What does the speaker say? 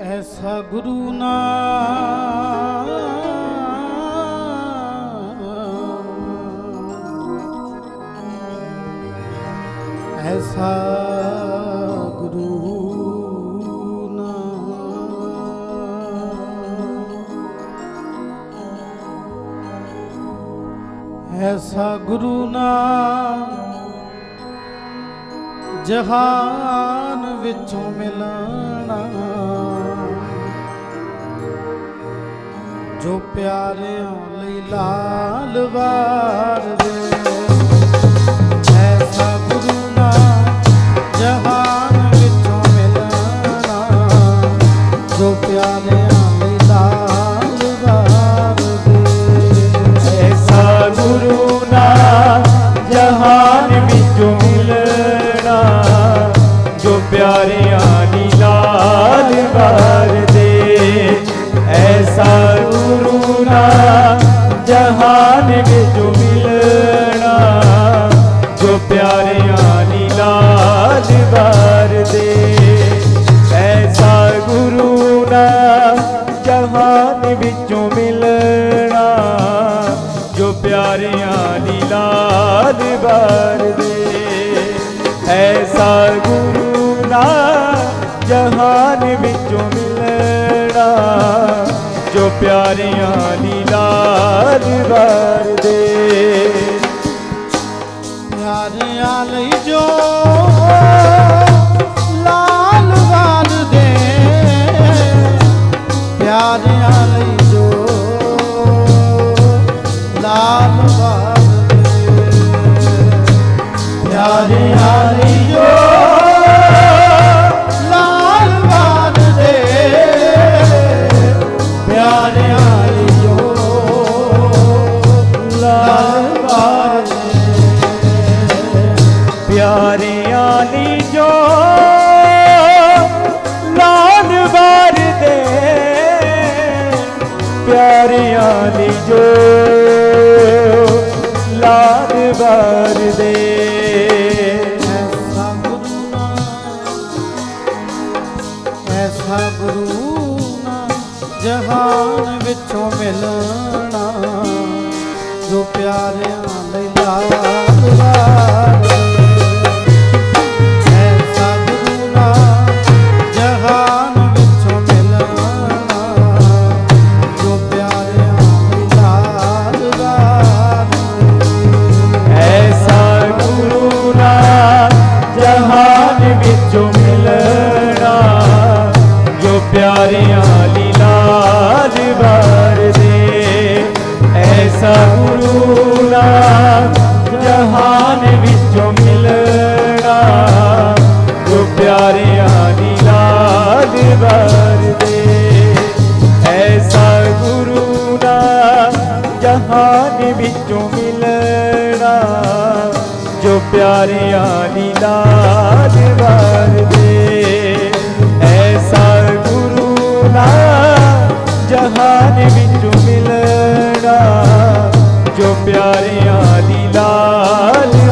ਐਸਾ ਗੁਰੂ ਨਾ ਐਸਾ ਗੁਰੂ ਨਾ ਐਸਾ ਗੁਰੂ ਨਾ ਜਹਾਨ ਵਿੱਚੋਂ ਮਿਲਣਾ। ਜੋ ਪਿਆਰਿਆਂ ਲਈ ਲਾਲ ਵਾਰ ਗੁਰੂ ਨਾ ਜਹਾਨ ਵਿੱਚੋਂ ਮਿਲਣਾ। ਜੋ ਪਿਆਰਿਆਂ ਦੀ ਲਾਲ ਵਰਦੇ ਐਸਾ ਗੁਰੂ ਨਾ ਜਹਾਨ ਵਿੱਚੋਂ ਮਿਲਣਾ। ਜੋ ਪਿਆਰਿਆਂ ਦੀ ਲਾਲ ਵਰਦੇ ਜੋ ਪਿਆਰਿਆਂ ਦੀ ਲਾਲ ਵਰਦੇ। ਪਿਆਰਿਆਂ ਲਈ ਜੋ ਲਾਲ ਵਾਲ ਪਿਆਰਿਆਂ ਲਈ ਜੋ ਲਾਲ ਵਾਲ ਦੇ ਪਿਆਰਿਆਂ ਲਈ ਪਿਆਰਿਆਂ ਲਈ ਜੋ ਲਾਲ ਵਰਦੇ ਪਿਆਰਿਆਂ ਲਈ ਜੋ ਲਾਲ ਵਰਦੇ ਐਸਾ ਗੁਰੂ ਨਾ, ਐਸਾ ਗੁਰੂ ਨਾ, ਜਹਾਨ ਵਿੱਚੋਂ ਮਿਲਣਾ। ਜੋ ਪਿਆਰਿਆਂ ਐਸਾ ਗੁਰੂ ਜਹਾਨ ਵਿੱਚੋਂ ਮਿਲਣਾ। ਜੋ ਪਿਆਰਿਆਂ ਦੀ ਲਾਲ ਵਰਦੇ। ਐਸਾ ਗੁਰੂ ਨਾ ਜਹਾਨ ਵਿੱਚੋਂ ਮਿਲਣਾ। ਜੋ ਪਿਆਰਿਆਂ ਦੀ ਲਾਲ ਵਰਦੇ। ਪਿਆਰਿਆਂ ਦੀ ਲਾਲ